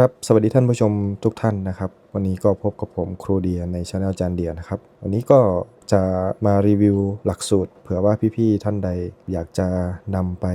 ครับ สวัสดีท่านผู้ชมทุกท่านนะครับ วันนี้ก็พบกับผมครูเดียในช anel จานเดียนะครับ วันนี้ก็จะมารีวิวหลักสูตร เผื่อว่าพี่ๆท่านใดอยากจะนำไป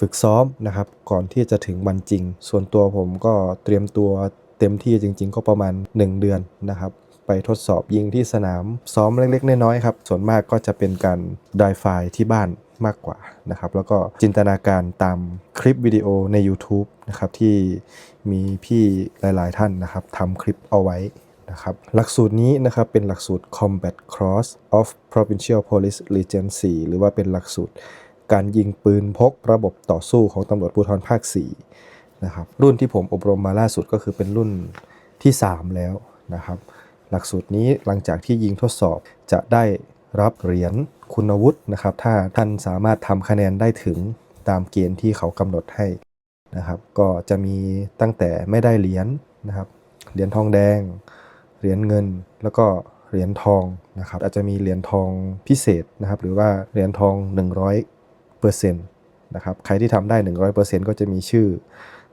ฝึกซ้อมนะครับ ก่อนที่จะถึงวันจริง ส่วนตัวผมก็เตรียมตัวเต็มที่จริง ๆ ก็ประมาณ 1 เดือนนะครับ ไปทดสอบยิงที่สนามซ้อมเล็กๆน้อยๆครับ ส่วนมากก็จะเป็นการไดไฟที่บ้าน มากกว่านะครับ แล้วก็จินตนาการตามคลิปวิดีโอใน YouTube นะครับที่มีพี่หลายๆท่านนะครับทำคลิปเอาไว้นะครับหลักสูตรนี้นะครับเป็นหลักสูตร Combat Cross of Provincial Police Region 4 หรือว่าเป็นหลักสูตรการยิงปืนพกระบบต่อสู้ของตำรวจภูธรภาค 4 นะครับ รุ่นที่ผมอบรมมาล่าสุดก็คือเป็นรุ่นที่ 3 แล้วนะครับ หลักสูตรนี้หลังจากที่ยิงทดสอบจะได้ รับเหรียญคุณวุฒินะครับ ถ้าท่านสามารถทำคะแนนได้ถึงตามเกณฑ์ที่เขากำหนดให้นะครับ ก็จะมีตั้งแต่ไม่ได้เหรียญนะครับ เหรียญทองแดง เหรียญเงิน แล้วก็เหรียญทองนะครับ อาจจะมีเหรียญทองพิเศษนะครับ หรือว่าเหรียญทอง 100เปอร์เซ็นต์นะครับ ใครที่ทำได้ 100%ก็จะมีชื่อ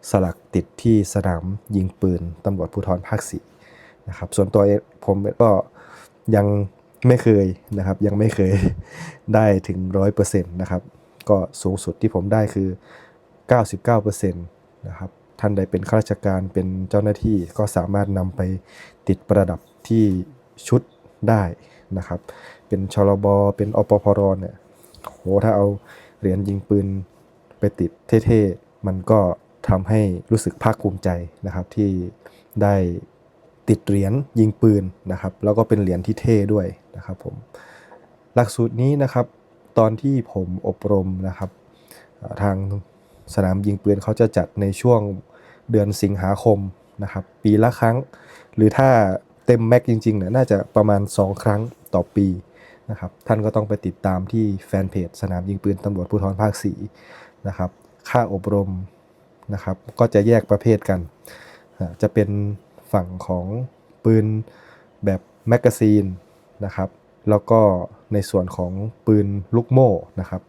สลักติดที่สนามยิงปืนตำรวจภูธรภาค4นะครับ ส่วนตัวผมก็ยัง ไม่เคยนะครับ ยังไม่เคยได้ถึง 100%นะครับ ก็สูงสุดที่ผมได้คือ 99%นะครับ ท่านใดเป็นข้าราชการเป็นเจ้าหน้าที่ก็สามารถนำไปติดประดับที่ชุดได้นะครับ เป็นชลบเป็นอปพรเนี่ยโหถ้าเอาเหรียญยิงปืนไปติดเท่ๆ มันก็ทำให้รู้สึกภาคภูมิใจนะครับที่ได้ ติดเหรียญยิงปืนนะครับ แล้วก็เป็นเหรียญที่เท่ด้วยนะครับผมหลักสูตรนี้นะครับตอนที่ผมอบรมนะครับ ทางสนามยิงปืนเขาจะจัดในช่วงเดือนสิงหาคมนะครับ ปีละครั้ง หรือถ้าเต็มแม็กจริงๆเนี่ยน่าจะประมาณ 2 ครั้งต่อปีนะครับ ท่านก็ต้องไปติดตามที่แฟนเพจสนามยิงปืนตำรวจภูธรภาค4นะครับ ค่าอบรมนะครับ ก็จะแยกประเภทกัน จะเป็น ฝั่งของปืนแบบแมกกาซีนนะครับ แล้วก็ในส่วนของปืนลูกโม่นะครับ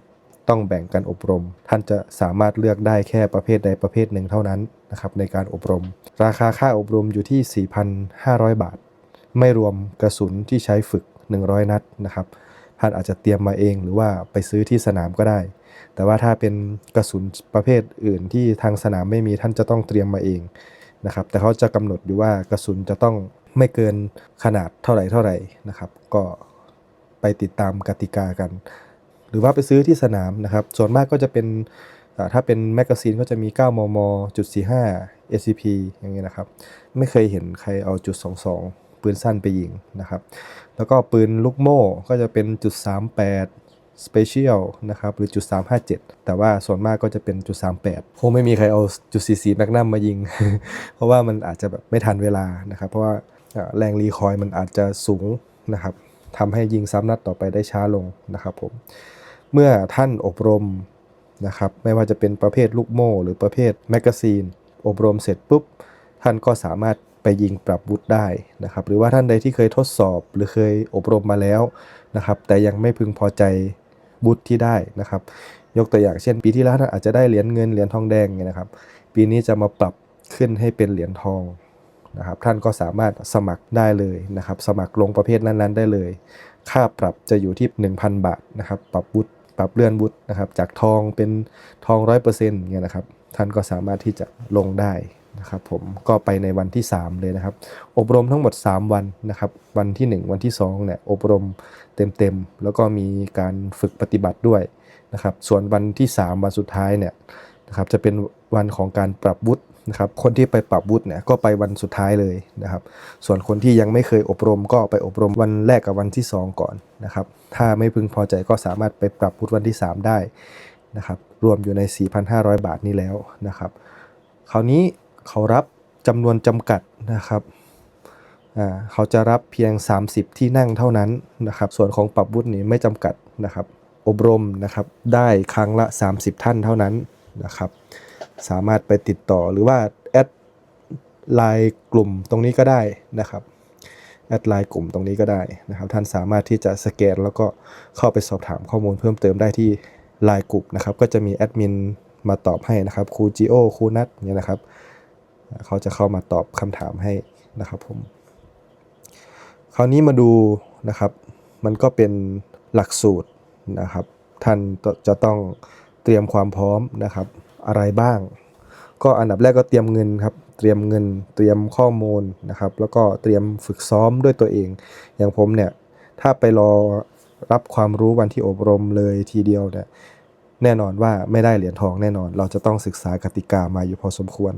ต้องแบ่งกันอบรม ท่านจะสามารถเลือกได้แค่ประเภทใดประเภทหนึ่งเท่านั้นนะครับในการอบรม ราคาค่าอบรมอยู่ที่ 4,500 บาท ไม่รวมกระสุนที่ใช้ฝึก 100 นัดนะครับท่านอาจจะเตรียมมาเองหรือว่าไปซื้อที่สนามก็ได้ แต่ว่าถ้าเป็นกระสุนประเภทอื่นที่ทางสนามไม่มีท่านจะต้องเตรียมมาเอง นะครับแต่เขาจะกำหนดอยู่ว่ากระสุนจะต้องไม่เกินขนาดเท่าไหร่เท่าไหร่นะครับ ก็ไปติดตามกติกากัน หรือว่าไปซื้อที่สนามนะครับ ส่วนมากก็จะเป็นถ้าเป็นแมกกาซีนก็จะมี 9 มมจุด45 SCP อย่างเงี้ยนะครับ ไม่เคยเห็นใครเอาจุด 22 ปืนสั้นไปยิงนะครับ แล้วก็ปืนลูกโม่ก็จะเป็นจุด38 Special นะครับหรือจุด357 แต่ว่าส่วนมากก็จะเป็นจุด38 คงไม่มีใครเอาจุด44แมกนัมมายิง เพราะว่ามันอาจจะแบบไม่ทันเวลานะครับ เพราะว่าแรงรีคอยมันอาจจะสูงนะครับทำให้ยิงซ้ำนัดต่อไปได้ช้าลงนะครับผมเมื่อท่านอบรมนะครับไม่ว่าจะเป็นประเภทลูกโม่ หรือประเภทแมกกาซีน อบรมเสร็จปุ๊บ ท่านก็สามารถไปยิงปรับวุธได้นะครับ หรือว่าท่านใดที่เคยทดสอบหรือเคยอบรมมาแล้วนะครับ แต่ยังไม่พึงพอใจ วุธที่ได้นะครับ ยกตัวอย่างเช่น ปีที่แล้วท่านอาจจะได้เหรียญเงินเหรียญทองแดงเนี่ยนะครับ ปีนี้จะมาปรับขึ้นให้เป็นเหรียญทองนะครับท่านก็สามารถสมัครได้เลยนะครับ สมัครลงประเภทนั้นๆ ได้เลย ค่าปรับจะอยู่ที่ 1,000 บาทนะครับ ปรับวุฒิปรับเลื่อนวุฒินะครับ จากทองเป็นทองร้อยเปอร์เซ็นต์เนี่ยนะครับ ท่านก็สามารถที่จะลงได้ นะครับผมก็ไปในวันที่ 3 เลยนะครับ อบรมทั้งหมด 3 วันนะครับ วันที่ 1 วันที่2เนี่ยอบรมเต็มๆ แล้วก็มีการฝึกปฏิบัติด้วยนะครับ ส่วนวันที่ 3 วันสุดท้ายเนี่ยนะครับจะเป็นวันของการปรับวุฒินะครับ คนที่ไปปรับวุฒิเนี่ยก็ไปวันสุดท้ายเลยนะครับ ส่วนคนที่ยังไม่เคยอบรมก็ไปอบรมวันแรกกับวันที่ 2 ก่อนนะครับ ถ้าไม่พึงพอใจก็สามารถไปปรับวุฒิวันที่ 3 ได้นะครับ รวมอยู่ใน 4,500 บาทนี้แล้วนะครับ คราวนี้ เขารับจำนวนจำกัดนะครับเขาจะรับเพียง 30 ที่นั่งเท่านั้นนะครับ ส่วนของปรับวุฒินี่ไม่จำกัดนะครับ อบรมนะครับได้ครั้งละ 30 ท่านเท่านั้นนะครับ สามารถไปติดต่อหรือว่าแอดไลน์กลุ่มตรงนี้ก็ได้นะครับแอดไลน์กลุ่มตรงนี้ก็ได้นะครับ ท่านสามารถที่จะสแกนแล้วก็เข้าไปสอบถามข้อมูลเพิ่มเติมได้ที่ไลน์กลุ่มนะครับ ก็จะมีแอดมินมาตอบให้นะครับครูจิโอครูนัทเนี่ยนะครับ เขาจะเข้ามาตอบคำถามให้นะครับผม คราวนี้มาดูนะครับ มันก็เป็นหลักสูตรนะครับ ท่านจะต้องเตรียมความพร้อมนะครับ อะไรบ้าง ก็อันดับแรกก็เตรียมเงินครับ เตรียมเงิน เตรียมข้อมูลนะครับ แล้วก็เตรียมฝึกซ้อมด้วยตัวเอง อย่างผมเนี่ย ถ้าไปรอรับความรู้วันที่อบรมเลยทีเดียวเนี่ย แน่นอนว่าไม่ได้เหรียญทองแน่นอน เราจะต้องศึกษากติกามาอยู่พอสมควร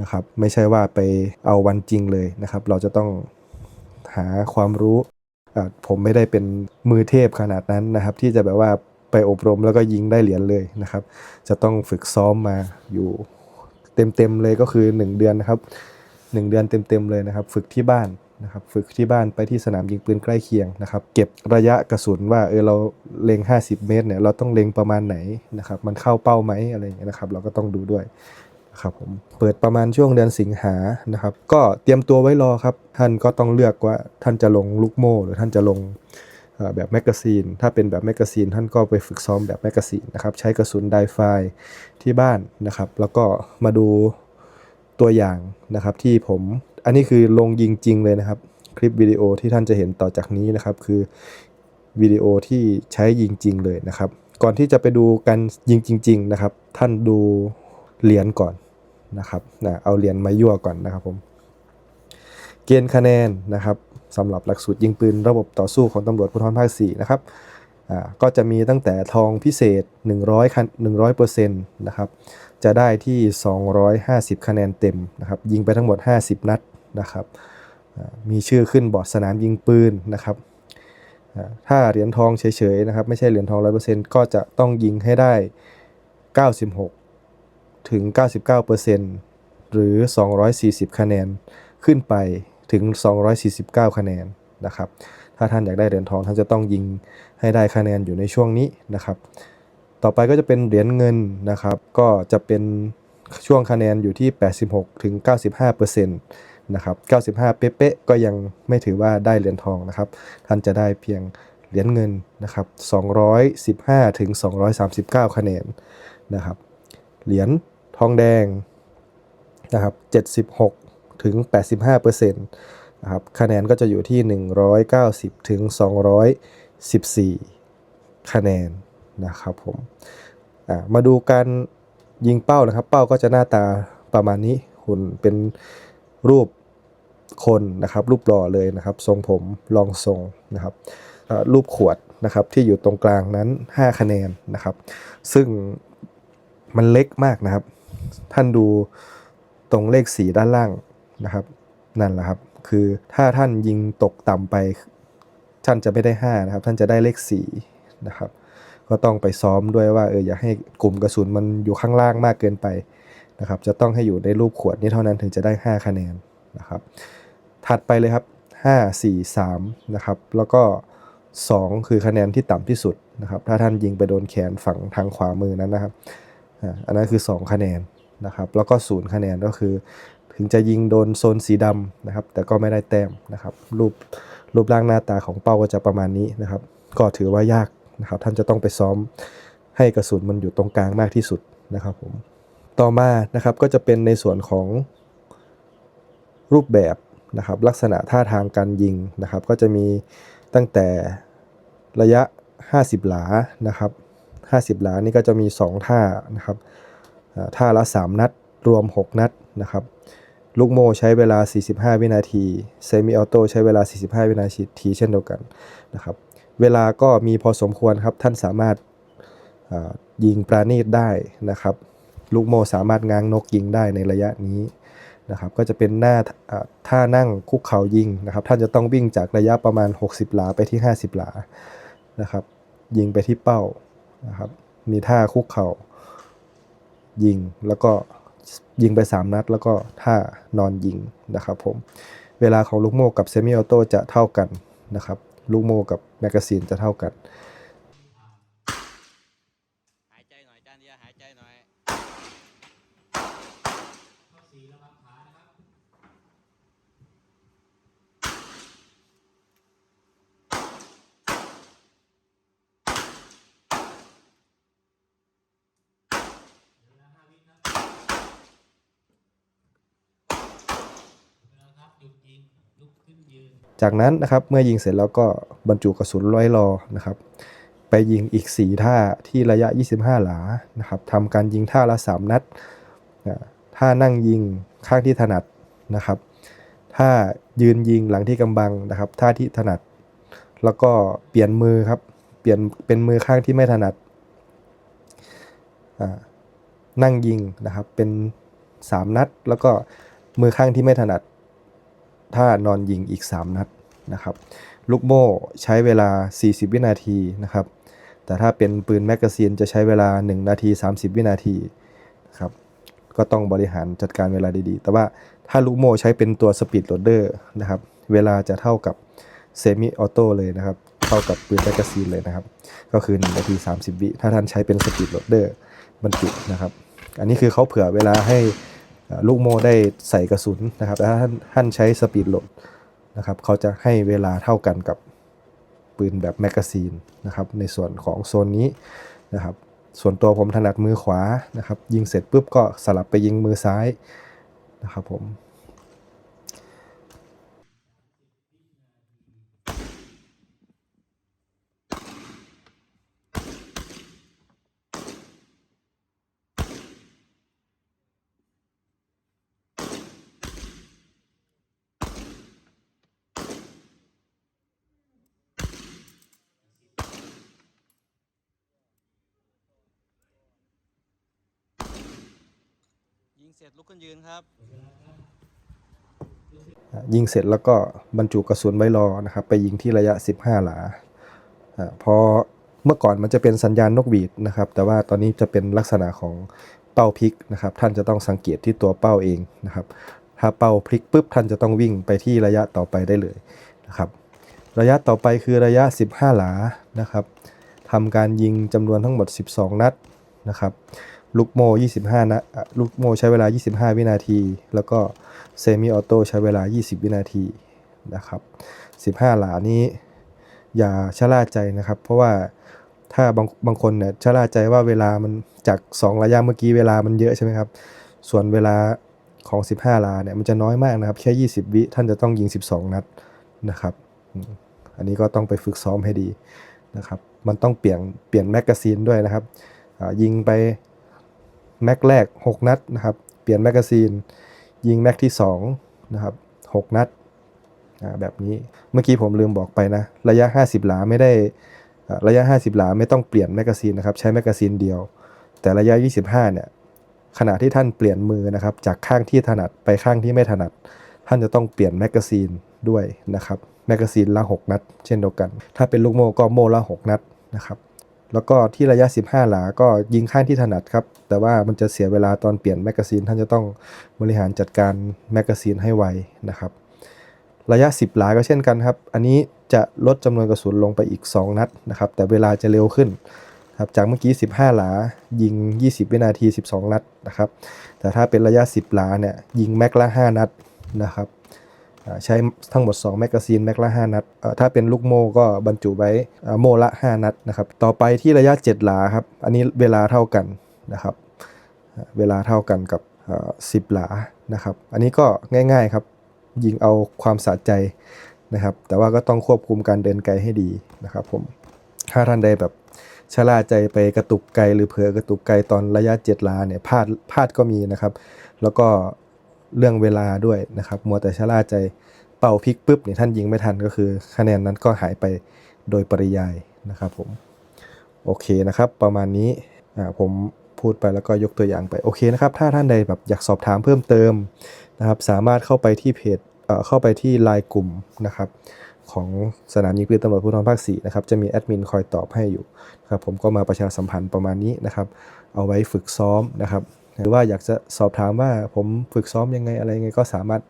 นะครับ ไม่ใช่ว่าไปเอาวันจริงเลยนะครับ เราจะต้องหาความรู้ผมไม่ได้เป็นมือเทพขนาดนั้นนะครับ ที่จะแบบว่าไปอบรมแล้วก็ยิงได้เหรียญเลยนะครับ จะต้องฝึกซ้อมมาอยู่เต็มๆเลยก็คือ 1 เดือนนะครับ 1 เดือนเต็มๆเลยนะครับ ฝึกที่บ้าน นะครับฝึกที่บ้านไปที่สนามยิงปืนใกล้เคียงนะครับ เก็บระยะกระสุนว่าเออเราเล็ง 50 เมตรเนี่ยเราต้องเล็งประมาณไหนนะครับมันเข้าเป้าไหมอะไรอย่างเงี้ยนะครับเราก็ต้องดูด้วยนะครับผมเปิดประมาณช่วงเดือนสิงหานะครับ ก็เตรียมตัวไว้รอครับ ท่านก็ต้องเลือกว่าท่านจะลงลูกโม่ หรือท่านจะลงแบบแมกกาซีน ถ้าเป็นแบบแมกกาซีนท่านก็ไปฝึกซ้อมแบบแมกกาซีนนะครับ ใช้กระสุนไดไฟที่บ้านนะครับ แล้วก็มาดูตัวอย่างนะครับที่ผม อันนี้คือลงยิงจริงเลยนะครับ คลิปวิดีโอที่ท่านจะเห็นต่อจากนี้นะครับ คือวิดีโอที่ใช้ยิงจริงเลยนะครับ ก่อนที่จะไปดูกันยิงจริง ๆ นะครับ ท่านดูเหรียญก่อนนะครับนะเอาเหรียญมายั่วก่อนนะครับผมเกณฑ์คะแนนนะครับสำหรับหลักสูตรยิงปืนระบบต่อสู้ของตำรวจภูธรภาค4นะครับอ่าก็จะมีตั้งแต่ทองพิเศษ 100คัน100%นะครับ จะได้ที่ 250 คะแนนเต็มนะครับ ยิงไปทั้งหมด 50 นัด นะครับมีชื่อขึ้นบอร์ดสนามยิงปืนนะครับถ้าเหรียญทองเฉยๆนะครับ ไม่ใช่เหรียญทอง 100%ก็จะต้องยิงให้ได้ 96 ถึง 99%หรือ 240 คะแนนขึ้นไปถึง 249 คะแนนนะครับถ้าท่านอยากได้เหรียญทองท่านจะต้องยิงให้ได้คะแนนอยู่ในช่วงนี้นะครับ ต่อไปก็จะเป็นเหรียญเงินนะครับ ก็จะเป็นช่วงคะแนนอยู่ที่ 86ถึง95% นะครับ95 เป๊ะๆก็ยังไม่ถือว่าได้เหรียญทองนะครับท่านจะได้เพียงเหรียญเงินนะครับ215 ถึง 239 คะแนนนะครับเหรียญทองแดงนะครับ76 ถึง 85%นะครับคะแนนก็จะอยู่ที่ 190 ถึง 214 คะแนนนะครับผมมาดูการยิงเป้านะครับ เป้าก็จะหน้าตาประมาณนี้หุ่นเป็นรูป คนนะครับรูปหล่อเลยนะครับทรงผมลองทรงนะครับรูปขวดนะครับที่อยู่ตรงกลางนั้น 5 คะแนนนะครับ ซึ่งมันเล็กมากนะครับ ท่านดูตรงเลขสีด้านล่างนะครับ นั่นแหละครับ คือถ้าท่านยิงตกต่ำไป ท่านจะไม่ได้ 5 นะครับ ท่านจะได้เลข4นะครับ ก็ต้องไปซ้อมด้วยว่าเอออย่าให้กลุ่มกระสุนมันอยู่ข้างล่างมากเกินไปนะครับ จะต้องให้อยู่ในรูปขวดนี้เท่านั้นถึงจะได้ 5 คะแนนนะครับ ถัดไปเลยครับ 5 4 3 นะครับ แล้วก็ 2 คือคะแนนที่ต่ำที่สุดนะครับ ถ้าท่านยิงไปโดนแขนฝั่งทางขวามือนั้นนะครับ อันนั้นคือ 2 คะแนนนะครับ แล้วก็ศูนย์คะแนนก็คือ ถึงจะยิงโดนโซนสีดำนะครับ แต่ก็ไม่ได้แต้มนะครับ รูปรูปร่างหน้าตาของเป้าก็จะประมาณนี้นะครับ ก็ถือว่ายากนะครับ ท่านจะต้องไปซ้อมให้กระสุนมันอยู่ตรงกลางมากที่สุดนะครับผม ต่อมานะครับก็จะเป็นในส่วนของรูปแบบ นะครับลักษณะท่าทางการยิงนะครับ ก็จะมีตั้งแต่ระยะ 50 หลานะครับ 50 หลานี่ก็จะมี 2 ท่านะครับท่าละ 3 นัด รวม 6 นัดนะครับลูกโมใช้เวลา 45 วินาทีเซมิออโต้ใช้เวลา 45 วินาทีเช่นเดียวกันนะครับเวลาก็มีพอสมควรครับ ท่านสามารถยิงปราณีตได้นะครับ ลูกโมสามารถง้างนกยิงได้ในระยะนี้ นะครับก็จะเป็นหน้าท่านั่งคุกเข่ายิงนะครับท่านจะต้องวิ่งจากระยะประมาณ 60 หลาไปที่ 50 หลานะครับยิงไปที่เป้านะครับมีท่าคุกเข่ายิงแล้วก็ยิงไป 3 นัด แล้วก็ท่านอนยิงนะครับผมเวลาของลูกโม่กับเซมิออโต้จะเท่ากันนะครับลูกโม่กับแมกกาซีนจะเท่ากัน หายใจหน่อยจานเดียวหายใจหน่อย เจากนั้นนะครับเมื่อยิงเสร็จแล้วก็บรรจุกระสุนร้อยรอนะครับไปยิงอีก 4 ท่าที่ระยะ 25 หลานะครับทำการยิงท่าละ 3 นัดท่านั่งยิงข้างที่ถนัดนะครับท่ายืนยิงหลังที่กำบังนะครับท่าที่ถนัด แล้วก็เปลี่ยนมือครับเปลี่ยนเป็นมือข้างที่ไม่ถนัดนั่งยิงนะครับเป็น 3 นัด แล้วก็มือข้างที่ไม่ถนัด ท่านอนยิงอีก 3 นัดนะครับ ลูกโม่ใช้เวลา 40 วินาทีนะครับ แต่ถ้าเป็นปืนแมกกาซีนจะใช้เวลา 1 นาที 30 วินาทีนะครับ ก็ต้องบริหารจัดการเวลาดีๆ แต่ว่าถ้าลูกโม่ใช้เป็นตัวสปีดโหลดเดอร์นะครับ เวลาจะเท่ากับเซมิออโต้เลยนะครับ เท่ากับปืนแมกกาซีนเลยนะครับ ก็คือ1นาที 30 วิ ถ้าท่านใช้เป็นสปีดโหลดเดอร์บรรจุนะครับ อันนี้คือเขาเผื่อเวลาให้ ลูกโม่ได้ใส่กระสุนนะครับแต่ถ้าท่านท่านใช้สปีดโหลดนะครับเขาจะให้เวลาเท่ากันกับปืนแบบแมกกาซีนนะครับในส่วนของโซนนี้นะครับส่วนตัวผมถนัดมือขวานะครับยิงเสร็จปุ๊บก็สลับไปยิงมือซ้ายนะครับผม ยิงเสร็จลุกขึ้นยืน ครับ ยิงเสร็จแล้วก็บรรจุกระสุนไว้รอนะครับ ไปยิงที่ระยะ 15 หลาอาพอเมื่อก่อนมันจะเป็นสัญญาณนกหวีดนะครับ แต่ว่าตอนนี้จะเป็นลักษณะของเป้าพลิกนะครับ ท่านจะต้องสังเกตที่ตัวเป้าเองนะครับ ถ้าเป้าพลิกปุ๊บท่านจะต้องวิ่งไปที่ระยะต่อไปได้เลยนะครับ ระยะต่อไปคือระยะ 15 หลานะครับทำการยิงจำนวนทั้งหมด 12 นัดนะครับ ลูกโม่25 นะลูกโม่ใช้เวลา 25 วินาที แล้วก็เซมิออโต้ใช้เวลา 20 วินาทีนะครับ15 หลานี้ อย่าชะล่าใจนะครับ เพราะว่าถ้าบางบางคนเนี่ยชะล่าใจว่าเวลามันจาก 2 ระยะเมื่อกี้เวลามันเยอะใช่ไหมครับ ส่วนเวลาของ 15 หลาเนี่ยมันจะน้อยมากนะครับ แค่ 20 วิท่านจะต้องยิง 12 นัดนะครับ อันนี้ก็ต้องไปฝึกซ้อมให้ดีนะครับ มันต้องเปลี่ยนเปลี่ยนแมกกาซีนด้วยนะครับยิงไป แม็กแรก 6 นัดนะครับ เปลี่ยนแมกกาซีน ยิงแม็กที่2นะครับ6นัดแบบนี้เมื่อกี้ผมลืมบอกไปนะ ระยะ 50 หลาไม่ได้ระยะ 50 หลาไม่ต้องเปลี่ยนแมกกาซีนนะครับ ใช้แมกกาซีนเดียว แต่ระยะ 25 เนี่ยขณะที่ท่านเปลี่ยนมือนะครับ จากข้างที่ถนัดไปข้างที่ไม่ถนัด ท่านจะต้องเปลี่ยนแมกกาซีนด้วยนะครับแมกกาซีนละ 6 นัด เช่นเดียวกัน ถ้าเป็นลูกโม่ก็โม่ละ 6 นัดนะครับ แล้วก็ที่ระยะ 15 หลา ก็ยิงข้างที่ถนัดครับ แต่ว่ามันจะเสียเวลาตอนเปลี่ยนแมกกาซีน ท่านจะต้องบริหารจัดการแมกกาซีนให้ไวนะครับ ระยะ 10 หลาก็เช่นกันครับ อันนี้จะลดจำนวนกระสุนลงไปอีก 2 นัดนะครับ แต่เวลาจะเร็วขึ้นครับ จากเมื่อกี้ 15 หลา ยิง 20 วินาที 12 นัดนะครับ แต่ถ้าเป็นระยะ 10 หลาเนี่ย ยิงแม็กละ 5 นัดนะครับ ใช้ทั้งหมด 2 แมกกาซีนแม็กละ 5 นัด ถ้าเป็นลูกโม่ก็บรรจุไว้โม่ละ 5 นัดนะครับ ต่อไปที่ระยะ 7 หลาครับ อันนี้เวลาเท่ากันนะครับ เวลาเท่ากันกับ 10 หลานะครับ อันนี้ก็ง่ายๆครับ ยิงเอาความสะใจนะครับ แต่ว่าก็ต้องควบคุมการเดินไกลให้ดีนะครับผม ถ้าท่านใดแบบชะล่าใจไปกระตุกไกลหรือเผลอกระตุกไกลตอนระยะ 7 หลาเนี่ยพลาดพลาดก็มีนะครับ แล้วก็ เรื่องเวลาด้วยนะครับ มัวแต่ชะล่าใจเป่าพลิกปุ๊บเนี่ยท่านยิงไม่ทันก็คือคะแนนนั้นก็หายไปโดยปริยายนะครับผมโอเคนะครับ ประมาณนี้ผมพูดไปแล้วก็ยกตัวอย่างไปโอเคนะครับ ถ้าท่านใดแบบอยากสอบถามเพิ่มเติมนะครับ สามารถเข้าไปที่เพจเข้าไปที่ไลน์กลุ่มนะครับของสนามยิงปืนตำรวจภูธรภาค4นะครับจะมีแอดมินคอยตอบให้อยู่ครับผมก็มาประชาสัมพันธ์ประมาณนี้นะครับ เอาไว้ฝึกซ้อมนะครับ หรือว่าอยากจะสอบถามว่าผมฝึกซ้อมยังไงอะไรยังไงก็สามารถ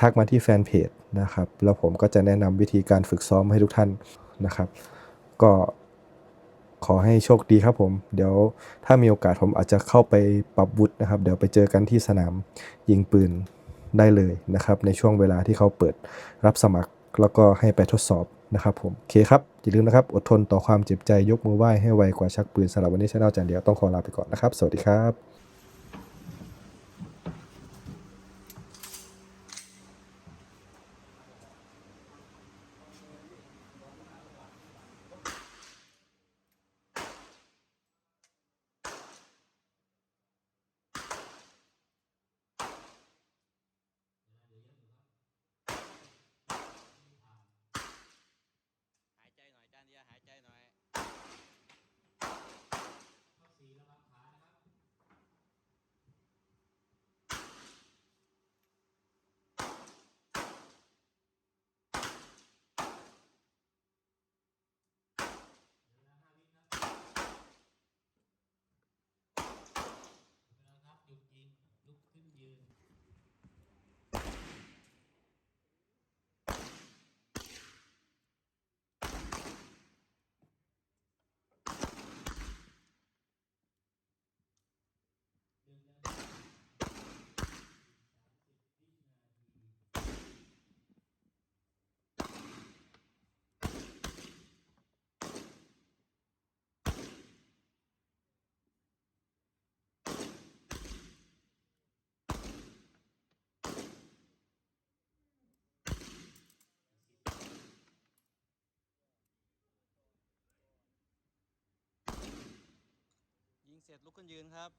ทักมาที่แฟนเพจนะครับแล้วผมก็จะแนะนำวิธีการฝึกซ้อมให้ทุกท่านนะครับ ก็ขอให้โชคดีครับผม เดี๋ยวถ้ามีโอกาสผมอาจจะเข้าไปปรับวุฒินะครับ เดี๋ยวไปเจอกันที่สนามยิงปืนได้เลยนะครับ ในช่วงเวลาที่เขาเปิดรับสมัครแล้วก็ให้ไปทดสอบนะครับผมโอเคครับ อย่าลืมนะครับ อดทนต่อความเจ็บใจยกมือไหว้ให้ไวกว่าชักปืนสำหรับวันนี้ชาแนลจานเดียวต้องขอลาไปก่อนนะครับ สวัสดีครับ เสร็จลุกขึ้นยืนครับ